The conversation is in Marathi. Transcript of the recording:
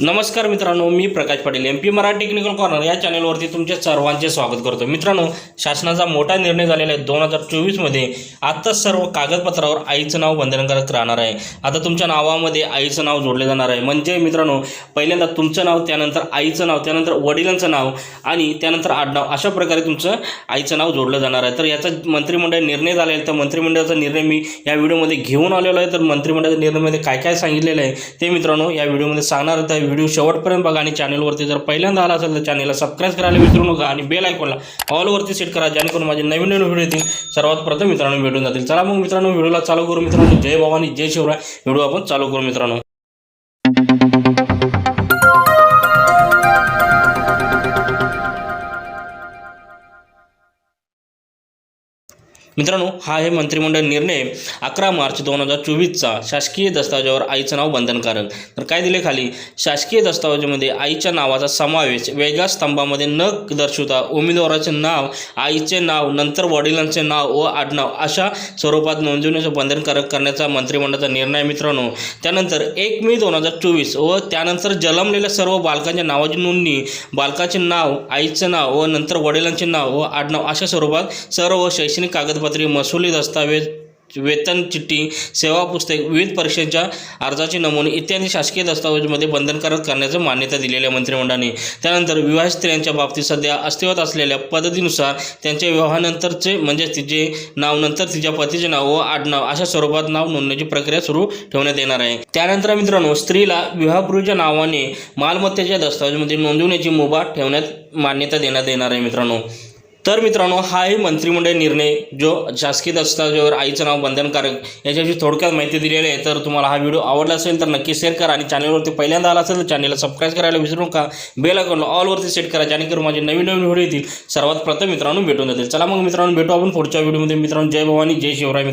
नमस्कार मित्रांनो मी Prakash Patil M P Marathi technical corner या चॅनलवरती तुमच्या सर्वांचे स्वागत करतो. मित्रांनो शासनाचा मोठा निर्णय झालेला आहे दोन हजार चोवीसमध्ये आत्ताच सर्व कागदपत्रावर आईचं नाव बंधनकारक राहणार आहे. आता तुमच्या नावामध्ये आईचं नाव जोडले जाणार आहे. म्हणजे मित्रांनो पहिल्यांदा तुमचं नाव त्यानंतर आईचं नाव त्यानंतर वडिलांचं नाव आणि त्यानंतर आडनाव अशा प्रकारे तुमचं आईचं नाव जोडलं जाणार आहे. तर याचा मंत्रिमंडळ निर्णय झालेला आहे. तर मंत्रिमंडळाचा निर्णय मी या व्हिडिओमध्ये घेऊन आलेलो आहे. तर मंत्रिमंडळाच्या निर्णयामध्ये काय काय सांगितलेलं आहे ते मित्रांनो या व्हिडिओमध्ये सांगणार आहे. व्हिडिओ शेवटपर्यंत बघा आणि चॅनलवरती जर पहिल्यांदा आला असेल तर चॅनलला सबस्क्राईब करायला विसरू नका आणि बेल आयकॉनला ऑलवरती सेट करा जेणेकरून माझे नवीन नवीन व्हिडिओ येतील. सर्वात प्रथम मित्रांनो भेटून जातील. चला मग मित्रांनो व्हिडिओला चालू करू मित्रांनो. जय भवानी जय शिवराय. व्हिडिओ आपण चालू करू मित्रांनो. मित्रांनो हा आहे मंत्रिमंडळ निर्णय अकरा मार्च दोन हजार चोवीसचा. शासकीय दस्तावेजावर आईचं नाव बंधनकारक. तर काय दिले खाली? शासकीय दस्तावेजामध्ये आईच्या नावाचा समावेश वेगळ्या स्तंभामध्ये न दर्शवता उमेदवाराचे नाव आईचे नाव नंतर वडिलांचे नाव व आडनाव अशा स्वरूपात नोंदवण्याचं बंधनकारक करण्याचा मंत्रिमंडळाचा निर्णय मित्रांनो. त्यानंतर एक मे दोन हजार चोवीस व त्यानंतर जन्मलेल्या सर्व बालकांच्या नावाची नोंदणी बालकाचे नाव आईचं नाव व नंतर वडिलांचे नाव व आडनाव अशा स्वरूपात सर्व शैक्षणिक कागदपत्र महसुली दस्तावेज वेतन चिठ्ठी सेवा पुस्तक विविध परीक्षेच्या अर्जाचे नमुने इत्यादी शासकीय दस्तावेजमध्ये बंधनकारक करण्याचं मान्यता दिलेल्या मंत्रिमंडळाने. त्यानंतर विवाहित स्त्रियांच्या बाबतीत सध्या अस्तित्वात असलेल्या पद्धतीनुसार त्यांच्या विवाहानंतरचे म्हणजे तिचे नाव नंतर तिच्या पतीचे नाव व आडनाव अशा स्वरूपात नाव नोंदण्याची प्रक्रिया सुरू ठेवण्यात येणार आहे. त्यानंतर मित्रांनो स्त्रीला विवाहपूर्वीच्या नावाने मालमत्तेच्या दस्तावेजमध्ये नोंदवण्याची मुभा ठेवण्यात मान्यता देण्यात येणार आहे मित्रांनो. तर मित्रांनो हा मंत्रिमंडळ निर्णय जो शासकीय दस्तावेजावर आईचं नाव बंधनकारक याच्याविषयी थोडक्यात माहिती दिलेली आहे. तर तुम्हाला हा व्हिडिओ आवडला असेल तर नक्की शेअर करा आणि चॅनलवरती पहिल्यांदा आला असेल तर चॅनलला सबस्क्राईब करायला विसरू नका. बेल आयकॉनला ऑलवरती सेट करा जेणेकरून माझे नवीन नवीन व्हिडिओ येतील. सर्वात प्रथम मित्रांनो भेटून जातील. चला मग मित्रांनो भेटू आपण पुढच्या व्हिडिओमध्ये. मित्रांनो जय भवानी जय शिवराय